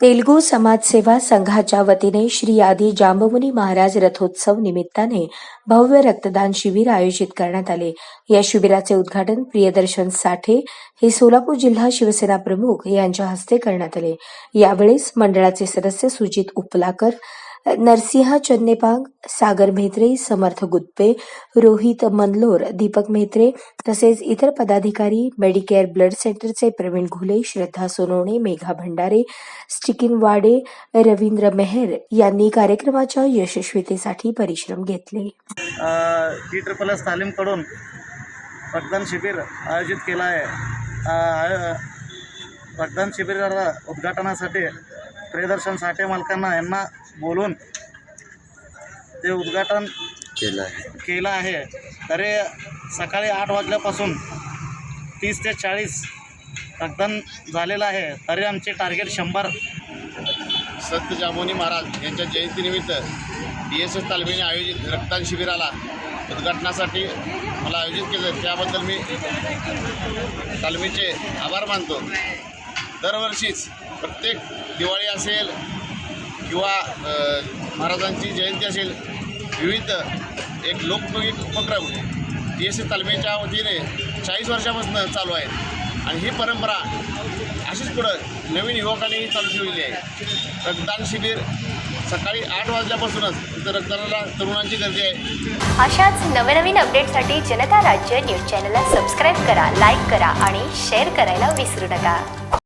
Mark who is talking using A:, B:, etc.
A: तेलगू समाजसेवा संघाच्या वतीने श्री आदी जांबमुनी महाराज रथोत्सव निमित्ताने भव्य रक्तदान शिबिर आयोजित करण्यात आले. या शिबिराचे उद्घाटन प्रियदर्शन साठे हे सोलापूर जिल्हा शिवसेना प्रमुख यांच्या हस्ते करण्यात आले. यावेळेस मंडळाचे सदस्य सुजित उपलाकर नरसिंहा चन्नेपांग सागर म्हेत्रे समर्थ गुत्पे रोहित मनलोर दीपक म्हेत्रे तसेच इतर पदाधिकारी मेडिकेअर ब्लड सेंटरचे प्रवीण घुले श्रद्धा सोनवणे मेघा भंडारे स्टिकिन वाडे रवींद्र मेहर यांनी कार्यक्रमाच्या यशस्वीतेसाठी परिश्रम घेतले.
B: टी ट्रिपल एस तालीमकडून रक्तदान शिबिर आयोजित केलं आहे. रक्तदान शिबिराला उद्घाटनासाठी प्रियदर्शन साठे मालकांना यांना बोलून ते उद्घाटन
C: केलं आहे.
B: केलं आहे. तरी सकाळी आठ वाजल्यापासून तीस ते चाळीस रक्तदान झालेलं आहे. तरी आमचे टार्गेट शंभर.
C: संत जामोनी महाराज यांच्या जयंतीनिमित्त डी एस एस तालमीने आयोजित रक्तदान शिबिराला उद्घाटनासाठी मला आयोजित केलं. त्याबद्दल मी तालमीचे आभार मानतो. दरवर्षीच प्रत्येक दिवाळी असेल किंवा महाराजांची जयंती असेल विविध एक लोकप्रिय उपक्रम डी एस एस तालमीच्या वतीने चाळीस वर्षापासून चालू आहेत. आणि ही परंपरा अशीच पुढं नवीन युवकांनी चालू ठेवलेली आहे. रक्तदान शिबिर सकाळी आठ वाजल्यापासूनच तिथं रक्तदानाला तरुणांची गर्दी आहे.
D: अशाच नवनवीन अपडेटसाठी जनता राज्य न्यूज चॅनलला सबस्क्राईब करा लाईक करा आणि शेअर करायला विसरू नका.